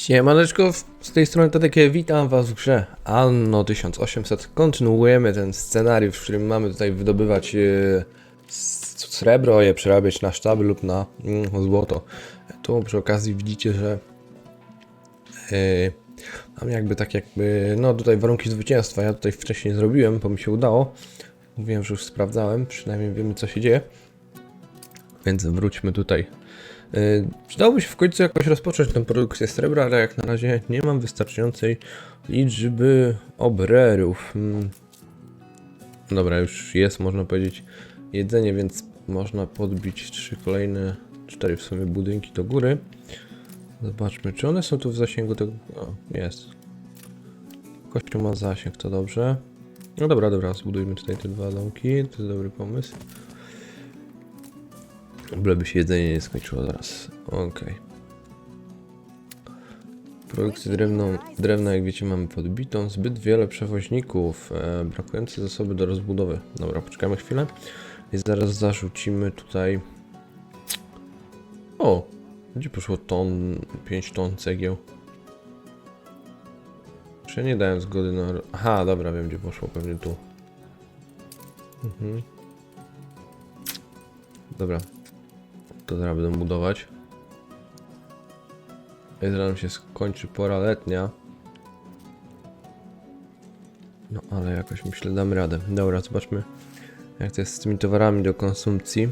Siemaneczko, z tej strony Tadek, witam was w grze Anno 1800. Kontynuujemy ten scenariusz, w którym mamy tutaj wydobywać e, srebro, je przerabiać na sztaby lub na mm, złoto. Tu przy okazji widzicie, że e, mam jakby tak jakby, no tutaj warunki zwycięstwa, ja tutaj wcześniej zrobiłem, bo mi się udało. Mówiłem, że już sprawdzałem, przynajmniej wiemy co się dzieje. Więc wróćmy tutaj Przydałoby się w końcu jakoś rozpocząć tę produkcję srebra, ale jak na razie nie mam wystarczającej liczby obrerów. Mm. Dobra, już jest, można powiedzieć, jedzenie, więc można podbić trzy kolejne, cztery w sumie budynki do góry. Zobaczmy, czy one są tu w zasięgu tego... O, jest. Kościół ma zasięg, to dobrze. No dobra, dobra, zbudujmy tutaj te dwa domki, to jest dobry pomysł. Byleby się jedzenie nie skończyło zaraz. Okej. Produkcję drewną, drewna, jak wiecie, mamy podbitą. Zbyt wiele przewoźników. E, brakujące zasoby do rozbudowy. Dobra, poczekamy chwilę. I zaraz zarzucimy tutaj... O! Gdzie poszło ton... 5 ton cegieł? Czy nie dałem zgody na... Aha, dobra, wiem gdzie poszło, pewnie tu. Mhm. Dobra, to zaraz będę budować. I zaraz się skończy pora letnia. No ale jakoś myślę damy radę. Dobra, zobaczmy jak to jest z tymi towarami do konsumpcji.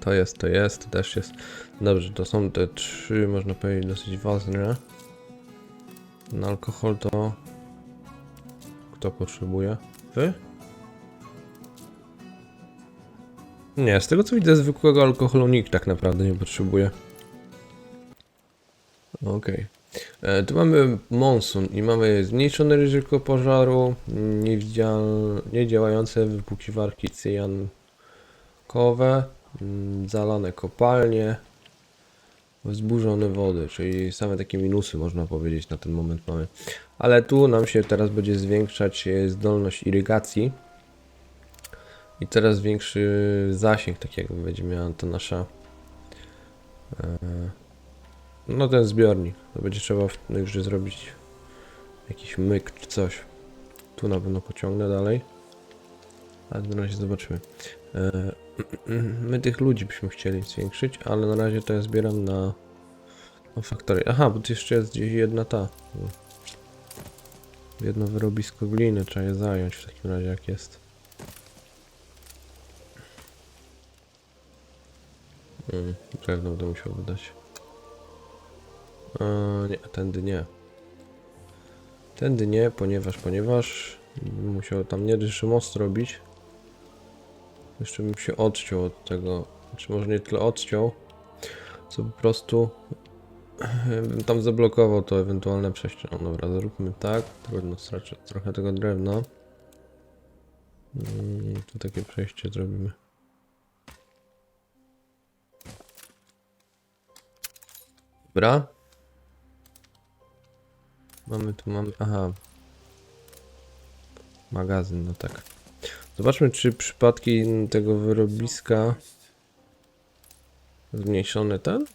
To jest, to jest, to też jest. Dobrze, to są te trzy, można powiedzieć, dosyć ważne. Na alkohol to... Kto potrzebuje? Wy? Nie, z tego co widzę, zwykłego alkoholu nikt tak naprawdę nie potrzebuje. Okej. E, Tu mamy monsun i mamy zmniejszone ryzyko pożaru, niedziałające wypłukiwarki cyjankowe, mm, zalane kopalnie, wzburzone wody, czyli same takie minusy można powiedzieć na ten moment mamy. Ale tu nam się teraz będzie zwiększać e, zdolność irygacji. I teraz większy zasięg, tak jakby będzie miała ta nasza. E, no ten zbiornik. To będzie trzeba w tej grze zrobić jakiś myk czy coś. Tu na pewno pociągnę dalej. Ale na razie zobaczymy. E, my tych ludzi byśmy chcieli zwiększyć, ale na razie to ja zbieram na, na faktorię. Aha, bo tu jeszcze jest gdzieś jedna ta. Jedno wyrobisko gliny, trzeba je zająć w takim razie jak jest. Mm, drewno będę musiał wydać. E, nie, tędy nie. Tędy nie, ponieważ, ponieważ musiał tam nie jeszcze most robić. Jeszcze bym się odciął od tego, czy może nie tyle odciął, co po prostu bym tam zablokował to ewentualne przejście. No dobra, zróbmy tak, trudno stracić trochę tego drewna. Mm, tu takie przejście zrobimy. Dobra. Mamy tu, mamy, aha. Magazyn, no tak. Zobaczmy, czy przypadki tego wyrobiska zmniejszony ten?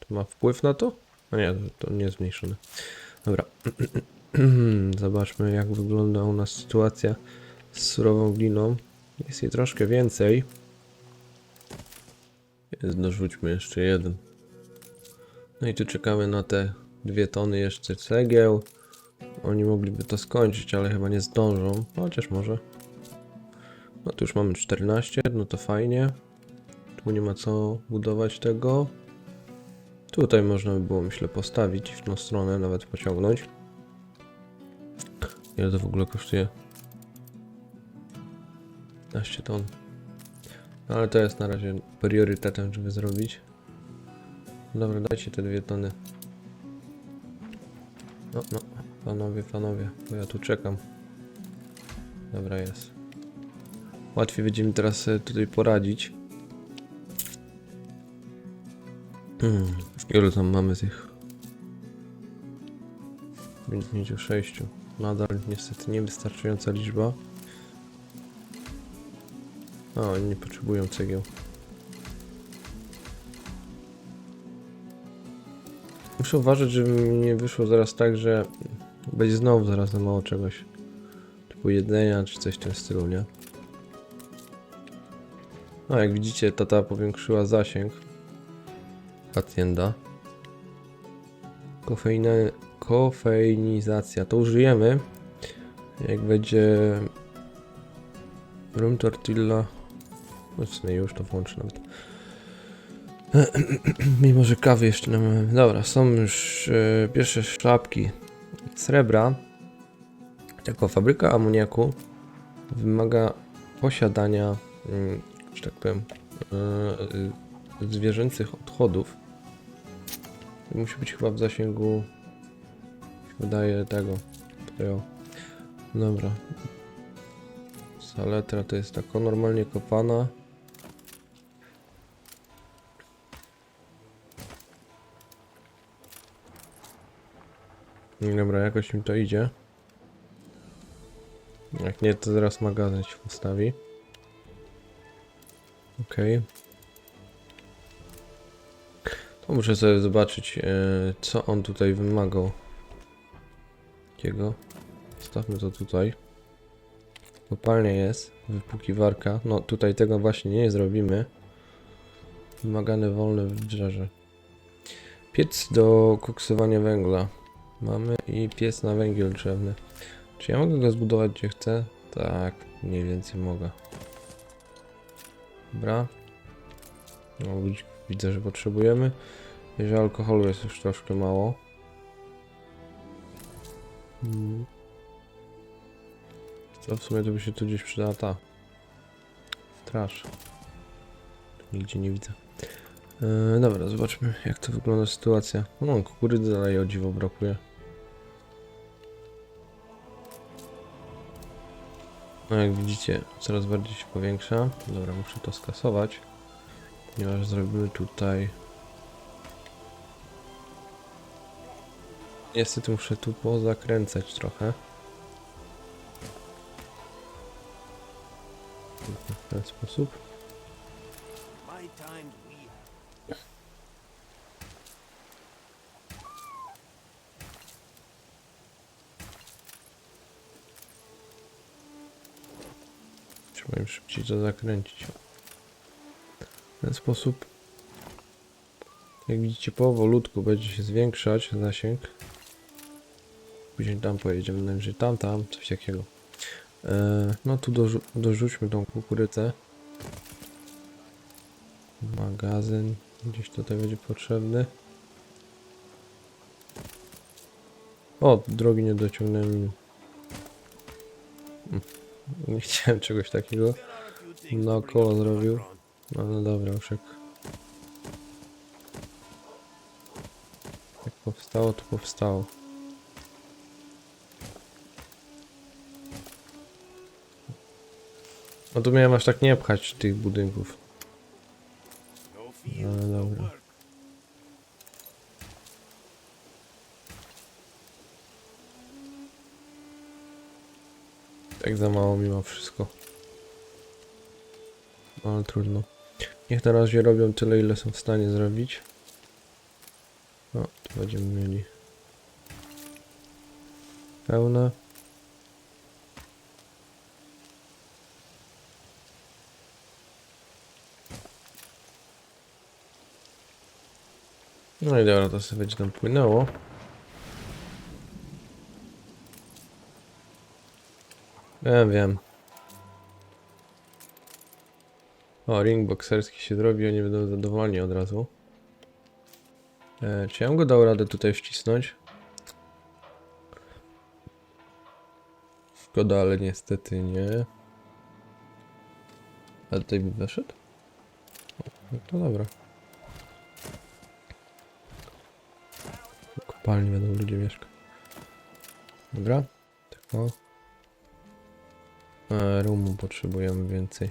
To ma wpływ na to? No nie, to nie jest zmniejszony. Dobra. Zobaczmy, jak wygląda u nas sytuacja z surową gliną. Jest jej troszkę więcej. Dorzućmy jeszcze jeden. No i tu czekamy na te dwie tony jeszcze cegieł. Oni mogliby to skończyć, ale chyba nie zdążą. Chociaż może. No tu już mamy 14, no to fajnie. Tu nie ma co budować tego. Tutaj można by było, myślę, postawić w tą stronę, nawet pociągnąć. Ile to w ogóle kosztuje? 15 ton. No ale to jest na razie priorytetem, żeby zrobić. Dobra, dajcie te dwie tony. No, no, panowie, panowie, bo ja tu czekam. Dobra, jest. Łatwiej będzie mi teraz sobie tutaj poradzić. Hmm, ile tam mamy tych? 56. Nadal niestety niewystarczająca liczba. O, oni nie potrzebują cegieł. Muszę uważać, żeby mi nie wyszło zaraz tak, że będzie znowu zaraz za mało czegoś. Typu jedzenia, czy coś w tym stylu, nie? No, jak widzicie, tata powiększyła zasięg. Hacienda. Kofeina, kofeinizacja. To użyjemy. Jak będzie room tortilla. No już to włączę nawet. Mimo, że kawy jeszcze nie mamy. Dobra, są już e, pierwsze szlapki srebra. Jako fabryka amoniaku wymaga posiadania, mm, że tak powiem, e, e, zwierzęcych odchodów. Musi być chyba w zasięgu, wydaje, tego. tego. Dobra. Saletra to jest taka normalnie kopana. Dobra, jakoś mi to idzie. Jak nie, to zaraz magazyn się ustawi. Okej. To muszę sobie zobaczyć, e, co on tutaj wymagał. Jakiego? Stawmy to tutaj. Kopalnia jest, wypukiwarka. No tutaj tego właśnie nie zrobimy. Wymagane wolne wybrzeże. Piec do koksowania węgla. Mamy i piec na węgiel drzewny. Czy ja mogę go zbudować gdzie chcę? Tak, mniej więcej mogę. Dobra. No, widz- widzę, że potrzebujemy. Jeżeli alkoholu jest już troszkę mało. Co w sumie to by się tu gdzieś przydała ta straż. Nigdzie nie widzę. E, dobra, zobaczmy jak to wygląda sytuacja. No, kukurydzy dalej o dziwo brakuje. No jak widzicie, coraz bardziej się powiększa. Dobra, muszę to skasować. Ponieważ zrobimy tutaj... Niestety muszę tu pozakręcać trochę. W ten sposób. Szybciej to zakręcić. W ten sposób, jak widzicie, powolutku będzie się zwiększać zasięg. Później tam pojedziemy, najwyżej tam, tam, coś takiego. E, no tu dorzu dorzućmy tą kukurydzę. Magazyn gdzieś tutaj będzie potrzebny. O, drogi nie dociągnąłem. Nie chciałem czegoś takiego. to the zrobił. No, no dobra, jak... Jak powstało, to powstało. No tu miałem aż tak nie pchać tych budynków. No field, No no dobra. work. Tak za mało mimo wszystko. No, Ale trudno. Niech na razie robią tyle, ile są w stanie zrobić. No, tu będziemy mieli pełne. No i dobra, to sobie będzie tam płynęło. Wiem, wiem. O, ring bokserski się zrobi, oni będą zadowoleni od razu. E, czy ja bym go dał radę tutaj wcisnąć? Szkoda, ale niestety nie. A tutaj by weszedł? No to dobra. W kopalni będą ludzie mieszkać. Dobra, tak o. E, rumu potrzebujemy więcej.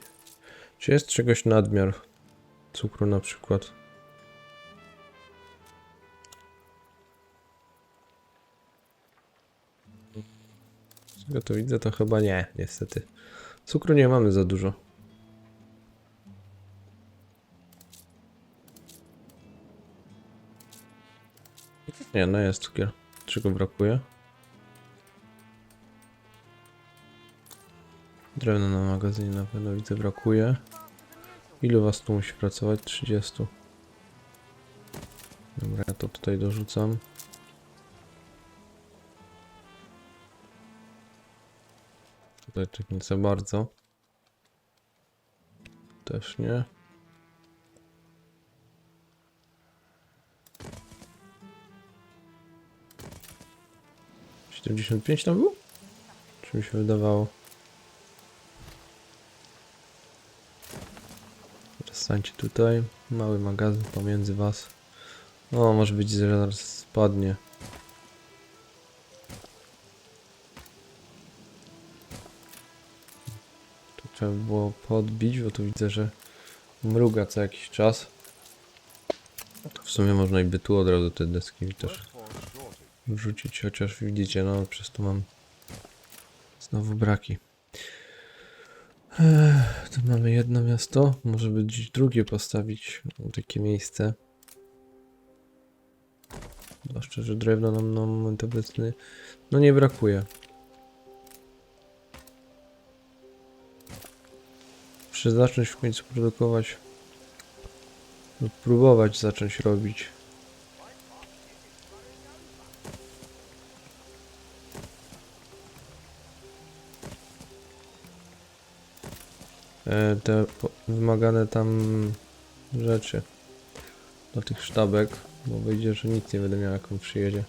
Czy jest czegoś nadmiar? Cukru na przykład. Z tego to widzę, to chyba nie, niestety. Cukru nie mamy za dużo. Nie, no jest cukier. Czego brakuje? Drewno na magazynie na pewno widzę brakuje. Ilu was tu musi pracować? 30. Dobra, ja to tutaj dorzucam. Tutaj tak nie za bardzo. Też nie. Siedemdziesiąt pięć tam było? Czy mi się wydawało? Stańcie tutaj. Mały magazyn pomiędzy was. O, może być, że zaraz spadnie. Tu trzeba było podbić, bo tu widzę, że mruga co jakiś czas. To w sumie można i by tu od razu te deski też wrzucić, chociaż widzicie, no przez to mam znowu braki. Tu mamy jedno miasto, może by gdzieś drugie postawić, takie miejsce. Zwłaszcza, że drewno nam na moment obecny no nie brakuje. Muszę zacząć w końcu produkować lub próbować zacząć robić. Te po- wymagane tam rzeczy do tych sztabek, bo wyjdzie, że nic nie będę miał jak on przyjedzie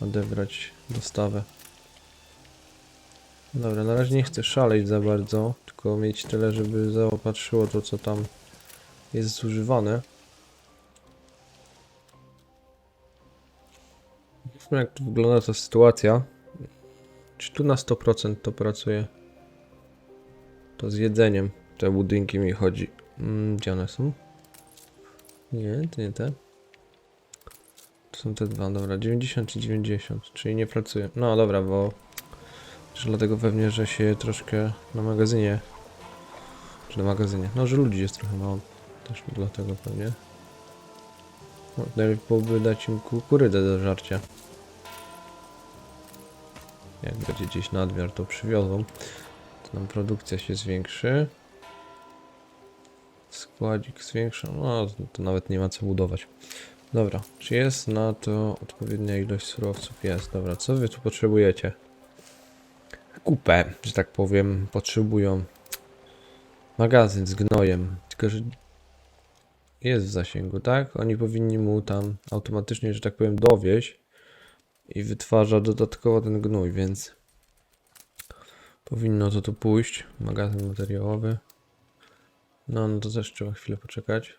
odebrać dostawę. Dobra, na razie nie chcę szaleć za bardzo, tylko mieć tyle, żeby zaopatrzyło to, co tam jest zużywane. Zobaczmy, jak wygląda ta sytuacja. Czy tu na 100% to pracuje? To z jedzeniem. Te budynki mi chodzi. Mm, gdzie one są? Nie, to nie te. To są te dwa, dobra, 90 czy 90, czyli nie pracuje. No dobra, bo też dlatego pewnie, że się troszkę na magazynie, czy na magazynie, no że ludzi jest trochę mało, też dlatego pewnie. No, najlepiej byłoby dać im kukurydzę do żarcia. Jak będzie gdzieś nadmiar, to przywiozą. Nam produkcja się zwiększy. Składzik zwiększa, no to nawet nie ma co budować. Dobra, czy jest na to odpowiednia ilość surowców? Jest, dobra, co wy tu potrzebujecie? Kupę, że tak powiem, potrzebują magazyn z gnojem, tylko że jest w zasięgu, tak? Oni powinni mu tam automatycznie, że tak powiem, dowieść i wytwarza dodatkowo ten gnój, więc powinno to tu pójść. Magazyn materiałowy. No, no to też trzeba chwilę poczekać.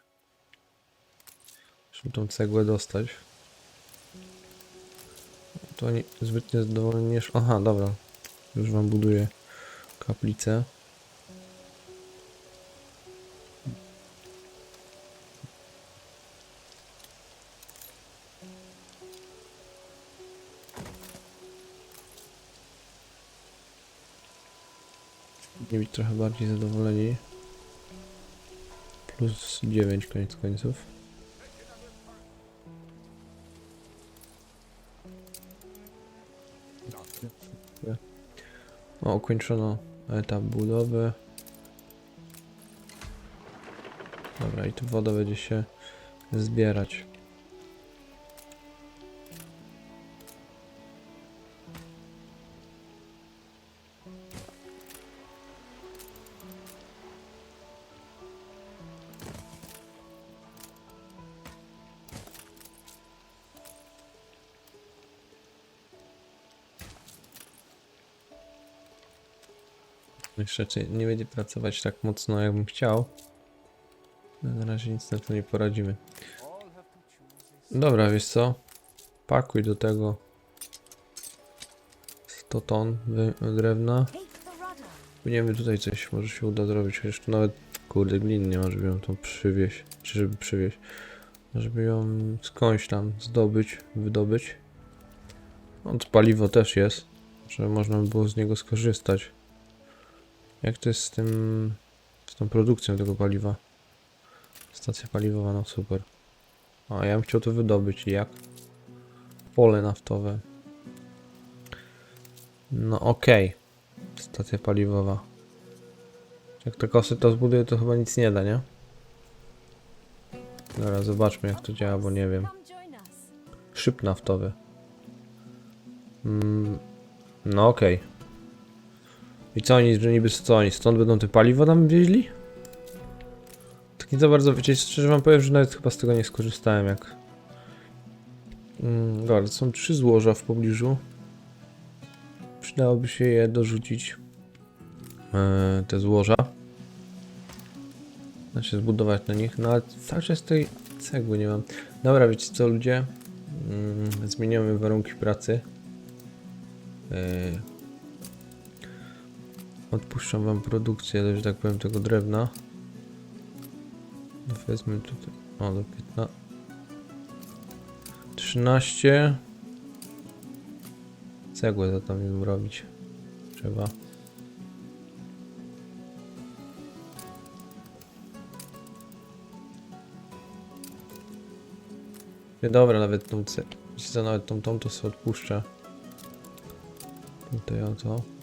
Żeby tą cegłę dostać. To nie... sz- Aha, dobra. Już wam buduję kaplicę. Trochę bardziej zadowoleni. Plus 9 koniec końców. O, ukończono etap budowy. Dobra, i tu woda będzie się zbierać. Jeszcze nie będzie pracować tak mocno, jakbym chciał. Na razie nic na to nie poradzimy. Dobra, wiesz co? Pakuj do tego 100 ton drewna. Płyniemy tutaj coś, może się uda zrobić, chociaż tu nawet kurde glin nie ma, żeby ją tą przywieźć, czy żeby przywieźć. Żeby ją skądś tam zdobyć, wydobyć. No to paliwo też jest, żeby można by było z niego skorzystać. Jak to jest z tym, z tą produkcją tego paliwa? Stacja paliwowa, no super. A ja bym chciał to wydobyć, jak? pole naftowe. No okej. Stacja paliwowa. Jak te kosy to zbuduję, to chyba nic nie da, nie? Dobra, zobaczmy jak to działa, bo nie wiem. Szyb naftowy. Mm, no okej. I co oni, że niby co oni, stąd będą te paliwo nam wieźli? Tak nie za bardzo, wiecie, szczerze wam powiem, że nawet chyba z tego nie skorzystałem, jak... Mm, dobra, są trzy złoża w pobliżu. Przydałoby się je dorzucić. E, te złoża. Znaczy zbudować na nich, no ale cały czas tej cegły nie mam. Dobra, wiecie co ludzie? Mm, zmieniamy warunki pracy. Yy. Odpuszczam wam produkcję, że tak powiem, tego drewna. Wezmę tutaj. O, do 15. 13. Cegłę za tam robić. Trzeba. Dobra, nawet tą co, nawet tą, tą to sobie odpuszczę. Tutaj o to.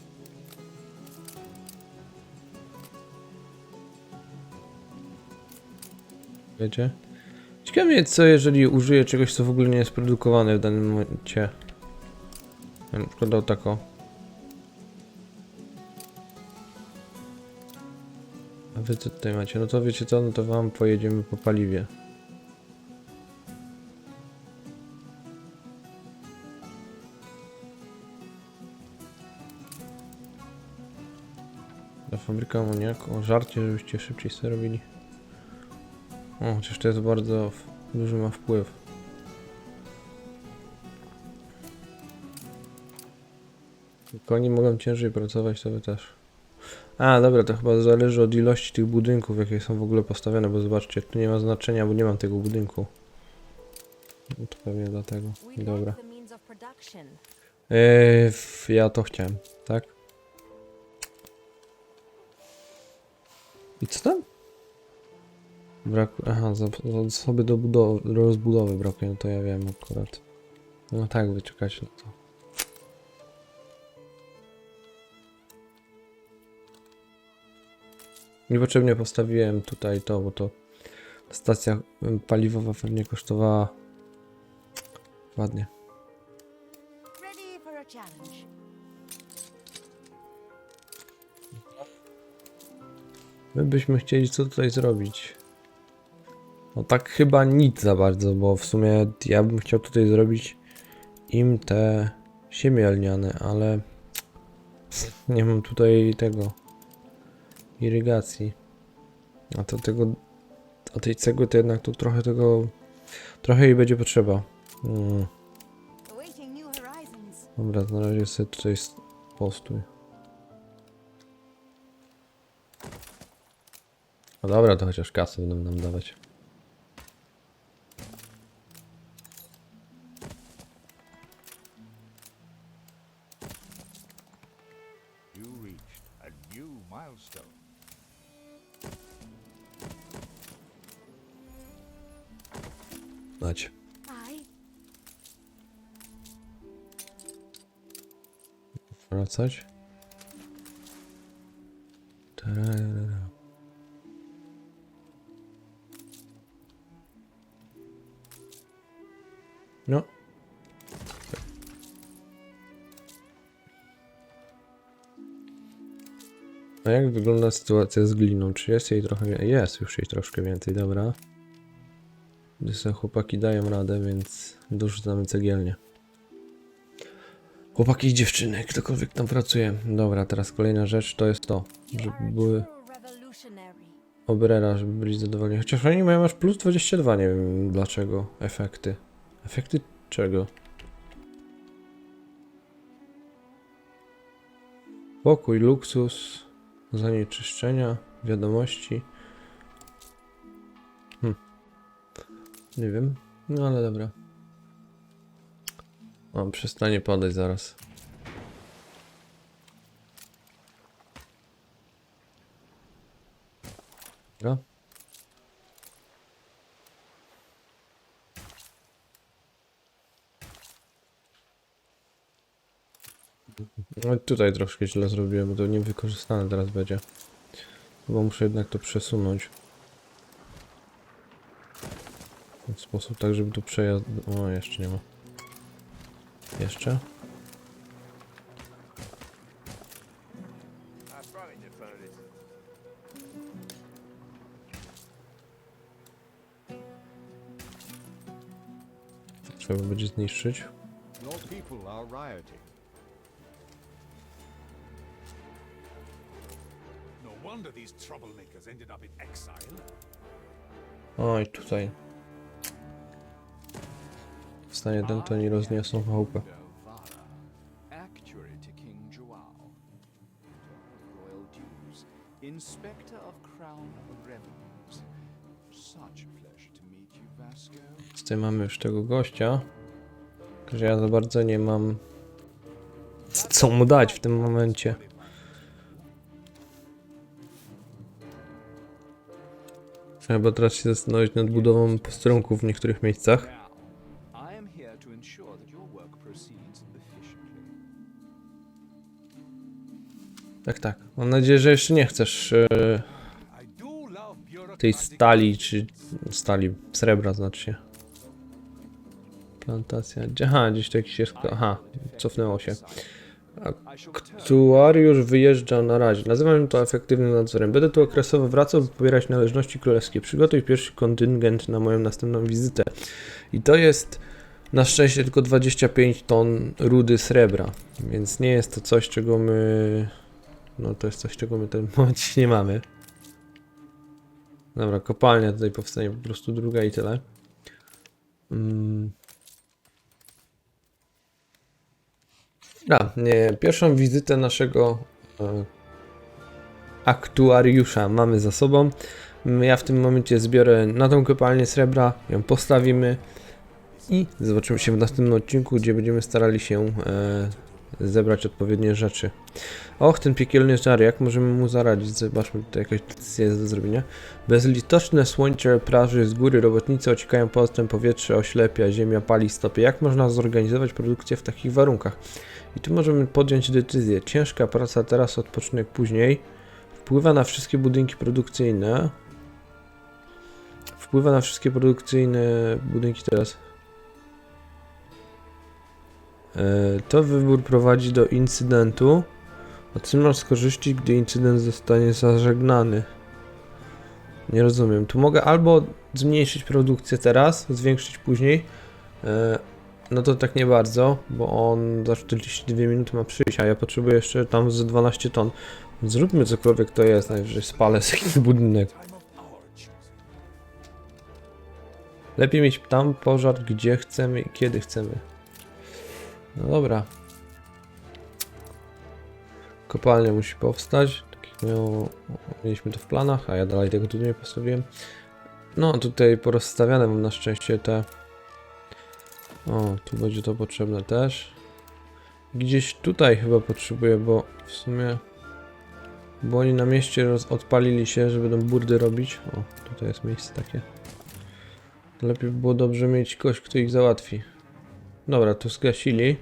Wiecie? Ciekawe co jeżeli użyję czegoś, co w ogóle nie jest produkowane w danym momencie. Ja na przykład o tako. A wy co tutaj macie? No to wiecie co, no to wam pojedziemy po paliwie. Na fabrykę amoniaku, żarcie, żebyście szybciej sobie robili. O, chociaż to jest bardzo duży ma wpływ. Jak oni mogą ciężej pracować, wy też. A, dobra, to chyba zależy od ilości tych budynków, jakie są w ogóle postawione, bo zobaczcie, tu nie ma znaczenia, bo nie mam tego budynku. No to pewnie dlatego. Dobra. Eee, ja to chciałem, tak? I co tam? Brak... Aha, za- za- zasoby do budowy, do rozbudowy brakuje, no to ja wiem akurat. No tak, wyczekać na to. Niepotrzebnie postawiłem tutaj to, bo to stacja paliwowa pewnie kosztowała ładnie. My byśmy chcieli co tutaj zrobić. No tak chyba nic za bardzo, bo w sumie ja bym chciał tutaj zrobić im te siemię lniane, ale nie mam tutaj tego irygacji. A to tego, a tej cegły to jednak tu trochę tego, trochę jej będzie potrzeba. Mm. Horizons. Dobra, na razie sobie tutaj postój. No dobra, to chociaż kasę będą nam dawać. Wracać. No. A jak wygląda sytuacja z gliną? Czy jest jej trochę? Jest już jej troszkę więcej, dobra. Gdy sobie chłopaki dają radę, więc dorzucamy cegielnie. Chłopaki i dziewczyny, ktokolwiek tam pracuje. Dobra, teraz kolejna rzecz to jest to, żeby były obrera, żeby byli zadowoleni. Chociaż oni mają aż plus 22, nie wiem dlaczego. Efekty. Efekty czego? Pokój, luksus, zanieczyszczenia, wiadomości. Hm. Nie wiem, no ale dobra. On przestanie padać zaraz. Dobra. No tutaj troszkę źle zrobiłem, bo to niewykorzystane teraz będzie. Chyba muszę jednak to przesunąć. W ten sposób, tak żeby tu przejazd... O, jeszcze nie ma. Jeszcze? Trzeba będzie zniszczyć. Your people Wstanie ten, to nie rozniosą chałupę. Inspector to Vasco. Tutaj mamy już tego gościa. Że ja za bardzo nie mam co mu dać w tym momencie. Trzeba teraz się zastanowić nad budową posterunków w niektórych miejscach. Tak, tak. Mam nadzieję, że jeszcze nie chcesz love tej stali, czy stali, srebra znaczy się. Plantacja. Aha, gdzieś to jakiś jest. Aha, cofnęło się. Aktuariusz wyjeżdża na razie. Nazywam to efektywnym nadzorem. Będę tu okresowo wracał, by pobierać należności królewskie. Przygotuj pierwszy kontyngent na moją następną wizytę. I to jest na szczęście tylko 25 ton rudy srebra. Więc nie jest to coś, czego my... No to jest coś, czego my w tym nie mamy. Dobra, kopalnia tutaj powstanie po prostu druga i tyle. Mm. Dobra, nie, pierwszą wizytę naszego e, aktuariusza mamy za sobą. Mm, Ja w tym momencie zbiorę na tą kopalnię srebra, ją postawimy i zobaczymy się w następnym odcinku, gdzie będziemy starali się e, zebrać odpowiednie rzeczy. Och, ten piekielny żar, jak możemy mu zaradzić? Zobaczmy, tutaj jakaś decyzja jest do zrobienia. Bezlitoczne słońce praży z góry, robotnicy ociekają potem powietrze, oślepia, ziemia pali stopie. Jak można zorganizować produkcję w takich warunkach? I tu możemy podjąć decyzję. Ciężka praca teraz, odpoczynek później. Wpływa na wszystkie budynki produkcyjne. Wpływa na wszystkie produkcyjne budynki teraz. E, To wybór prowadzi do incydentu. Otrzymasz z korzyści, gdy incydent zostanie zażegnany. Nie rozumiem. Tu mogę albo zmniejszyć produkcję teraz, zwiększyć później. E, No to tak nie bardzo, bo on za 42 minuty ma przyjść, a ja potrzebuję jeszcze tam ze 12 ton. Zróbmy cokolwiek to jest, najwyżej spalę z jakiś budynek. Lepiej mieć tam pożar, gdzie chcemy i kiedy chcemy. No dobra. Kopalnia musi powstać. Tak miało, mieliśmy to w planach, a ja dalej tego tu nie postawiłem. No tutaj porozstawiane mam na szczęście te. O, tu będzie to potrzebne też. Gdzieś tutaj chyba potrzebuję, bo w sumie. Bo oni na mieście roz, odpalili się, że będą burdy robić. O, tutaj jest miejsce takie. Lepiej by było dobrze mieć kogoś, kto ich załatwi. Dobra, to zgasili.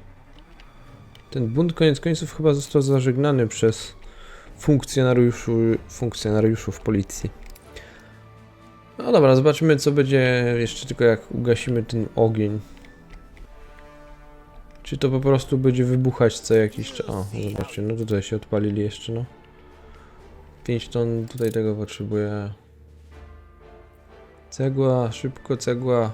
Ten bunt koniec końców chyba został zażegnany przez funkcjonariuszu, funkcjonariuszów policji. No dobra, zobaczymy co będzie jeszcze tylko jak ugasimy ten ogień. Czy to po prostu będzie wybuchać co jakiś czas. O, zobaczcie, no tutaj się odpalili jeszcze, no. 5 ton tutaj tego potrzebuję. Cegła, szybko cegła.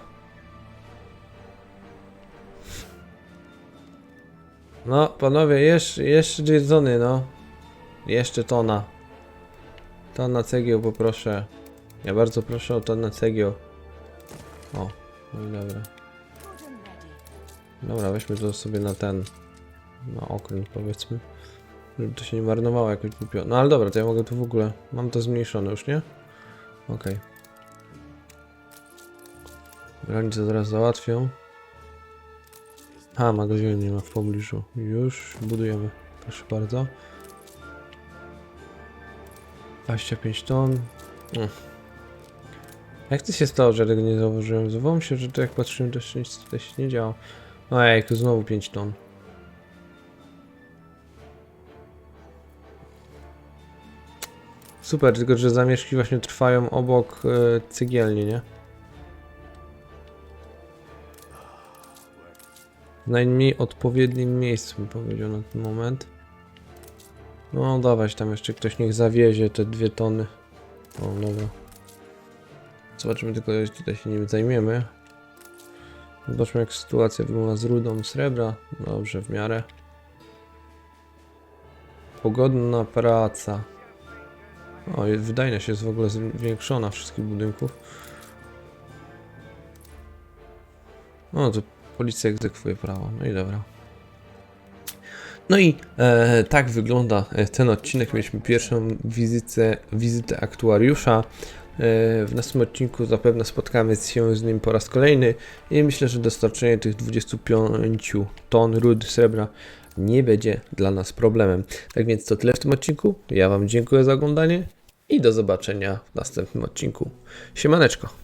No, panowie, jeszcze, jeszcze tony, no. Jeszcze tona. Tona cegieł poproszę. Ja bardzo proszę o tonę cegieł. O, no i dobra. Dobra, weźmy to sobie na ten. Na okręt powiedzmy. Żeby to się nie marnowało jakoś głupio. No ale dobra, to ja mogę tu w ogóle. Mam to zmniejszone już, nie? Okej. Granice zaraz załatwią. A, magazynu nie ma w pobliżu. Już budujemy. Proszę bardzo. 25 ton. Mm. Jak to się stało, że tego nie zauważyłem? Zdawało się, że to jak patrzyłem, to się się nie działo. No Ojej, tu znowu 5 ton. Super, tylko że zamieszki właśnie trwają obok yy, cygielni, nie? Najmniej odpowiednim miejscu bym powiedział na ten moment. No dawać tam jeszcze ktoś niech zawiezie te dwie tony. O dobra. Zobaczymy tylko, jak tutaj się nim zajmiemy. Zobaczmy jak sytuacja wygląda z rudą srebra. Dobrze, w miarę. Pogodna praca. O, wydajność jest w ogóle zwiększona wszystkich budynków. O, to policja egzekwuje prawo. No i dobra. No i e, tak wygląda e, ten odcinek. Mieliśmy pierwszą wizytę, wizytę aktuariusza. E, w następnym odcinku zapewne spotkamy się z nim po raz kolejny i myślę, że dostarczenie tych 25 ton rud srebra nie będzie dla nas problemem. Tak więc to tyle w tym odcinku. Ja Wam dziękuję za oglądanie i do zobaczenia w następnym odcinku. Siemaneczko.